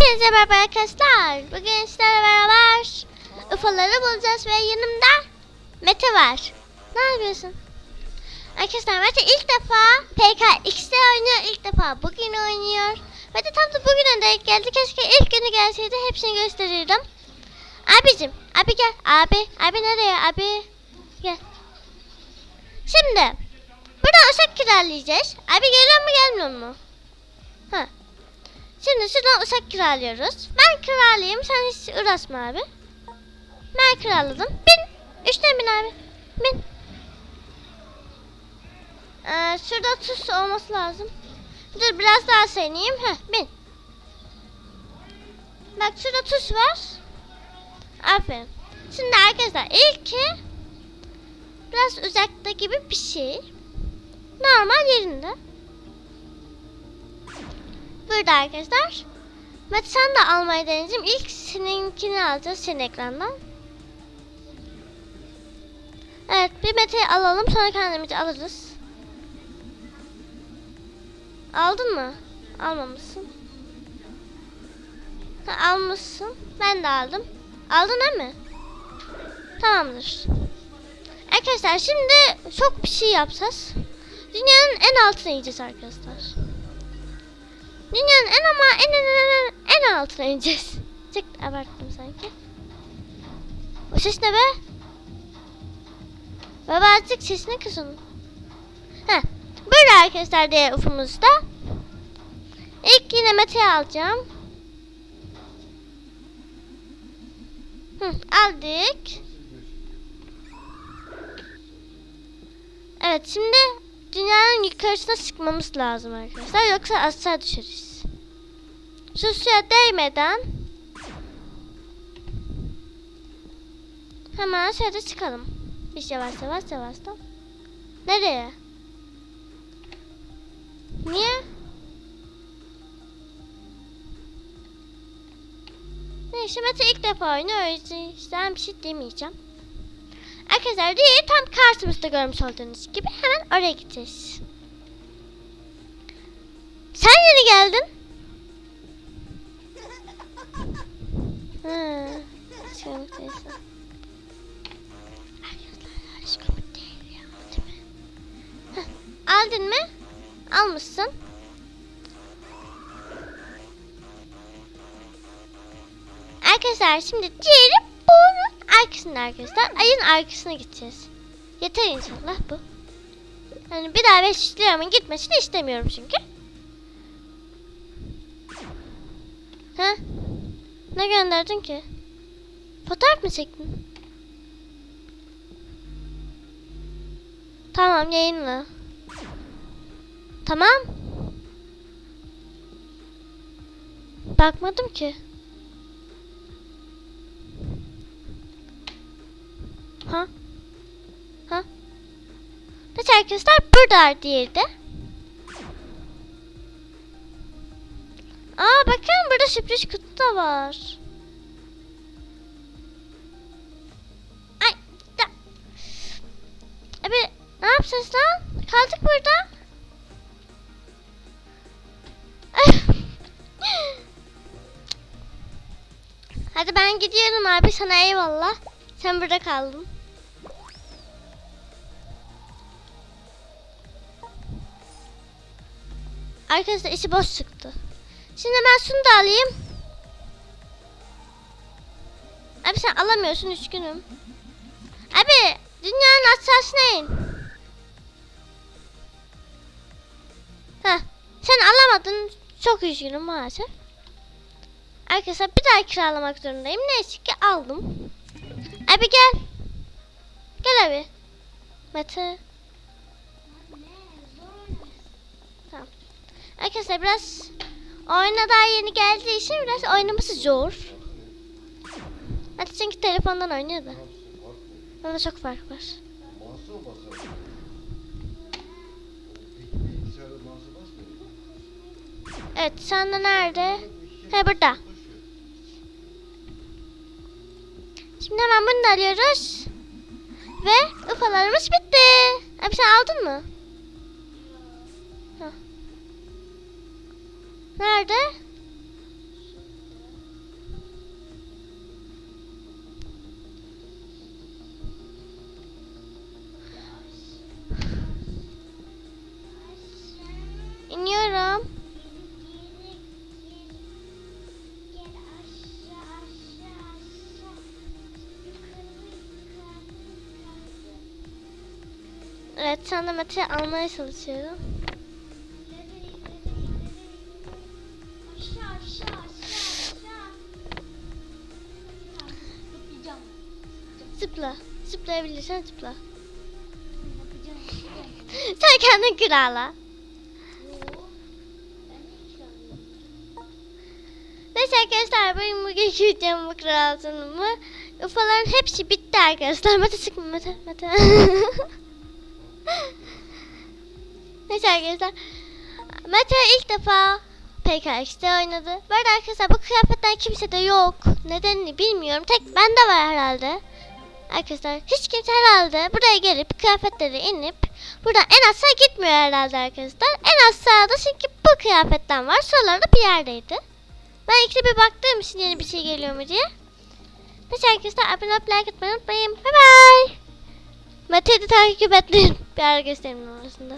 Hepinize merhaba arkadaşlar. Bugün sizlerle beraber UFO'ları bulacağız ve yanımda Mete var. Ne yapıyorsun? Arkadaşlar Mete ilk defa PKX'de oynuyor. ilk defa bugün oynuyor. Ve de tam da bugüne denk geldi. Keşke ilk günü gelseydi hepsini gösterirdim. Abicim, abi gel. Abi, abi nereye? Abi gel. Şimdi burada uçak kiralayacağız. Abi geliyor mu gelmiyor mu? Şimdi şuradan uçak kiralıyoruz. Ben kiralayayım. Sen hiç uğraşma abi. Ben kiraladım. Bin. Üstten bin abi. Bin. Ee, şurada tuz olması lazım. Dur biraz daha seneyim. Heh bin. Bak şurada tuz var. Aferin. Şimdi arkadaşlar ilki biraz uzakta gibi bir şey. Normal yerinde. Burada arkadaşlar. Mete sen de almayı deneyeceğim. İlk seninkini alacağız senin ekrandan. Evet bir Mete'yi alalım sonra kendimizi alırız. Aldın mı? Almamışsın. Ha, almışsın. Ben de aldım. Aldın değil mi? Tamamdır. Arkadaşlar şimdi çok bir şey yapacağız. Dünyanın en altına ineceğiz arkadaşlar. Dünyanın en ama en en en en, en altına ineceğiz. Çok abarttım sanki. O ses ne be? Baba azıcık sesini onun. Heh. Böyle arkadaşlar diye ufumuzda. İlk yine Mete'yi alacağım. Hı, aldık. Evet şimdi dünyanın yukarısına çıkmamız lazım arkadaşlar. Yoksa aşağı düşeriz. Şu suya değmeden hemen şöyle çıkalım. Biz yavaş yavaş yavaş da. Nereye? Niye? Neyse Mete ilk defa oynuyor. O yüzden bir şey demeyeceğim. Arkadaşlar diye tam karşımızda görmüş olduğunuz gibi hemen oraya gideceğiz. Sen yeni geldin. Ha, Aldın mı? Almışsın. Arkadaşlar şimdi bunun arkasında arkadaşlar. Ayın arkasına gideceğiz. Yeter inşallah bu. Yani bir daha beş liramın gitmesini istemiyorum çünkü. Ha? Ne gönderdin ki? Fotoğraf mı çektin? Tamam yayınla. Tamam. Bakmadım ki. Arkadaşlar burada diğeri. Aa bakın burada sürpriz kutu da var. Ay da. Abi ne yapacağız lan? Kaldık burada. Hadi ben gidiyorum abi sana eyvallah. Sen burada kaldın. Arkadaşlar içi boş çıktı. Şimdi ben şunu da alayım. Abi sen alamıyorsun üzgünüm. Abi dünyanın aşağısına in. Heh, sen alamadın. Çok üzgünüm maalesef. Arkadaşlar bir daha kiralamak zorundayım. Neyse ki aldım. Abi gel. Gel abi. Mete. Arkadaşlar biraz oyuna daha yeni geldiği için biraz oynaması zor. Hadi çünkü telefondan oynuyor da. Arada çok fark var. Evet şu anda nerede? He burada. Şimdi hemen bunu da alıyoruz. Ve ufalarımız bitti. Abi sen aldın mı? Nerede? İniyorum. Evet, şu anda Mete'yi almaya çalışıyorum. Zıpla. Zıplayabilirsen zıpla. Sen kendin kiralıyorum. Neyse arkadaşlar benim bugünkü videom bu kral sunumu. Ufaların hepsi bitti arkadaşlar. Mete sıkma Mete Mete. Neyse arkadaşlar. Mete ilk defa PKX'de oynadı. Bu arkadaşlar bu kıyafetler kimse de yok. Nedenini bilmiyorum. Tek bende var herhalde. Arkadaşlar hiç kimse herhalde buraya gelip kıyafetleri inip buradan en aşağı gitmiyor herhalde arkadaşlar. En aşağıda çünkü bu kıyafetten var. Sorularda bir yerdeydi. Ben ikide bir baktığım için yeni bir şey geliyor mu diye. Neyse arkadaşlar abone olup like atmayı unutmayın. Bye bye. Mete'yi takip etmeyin. Bir ara göstereyim orasında.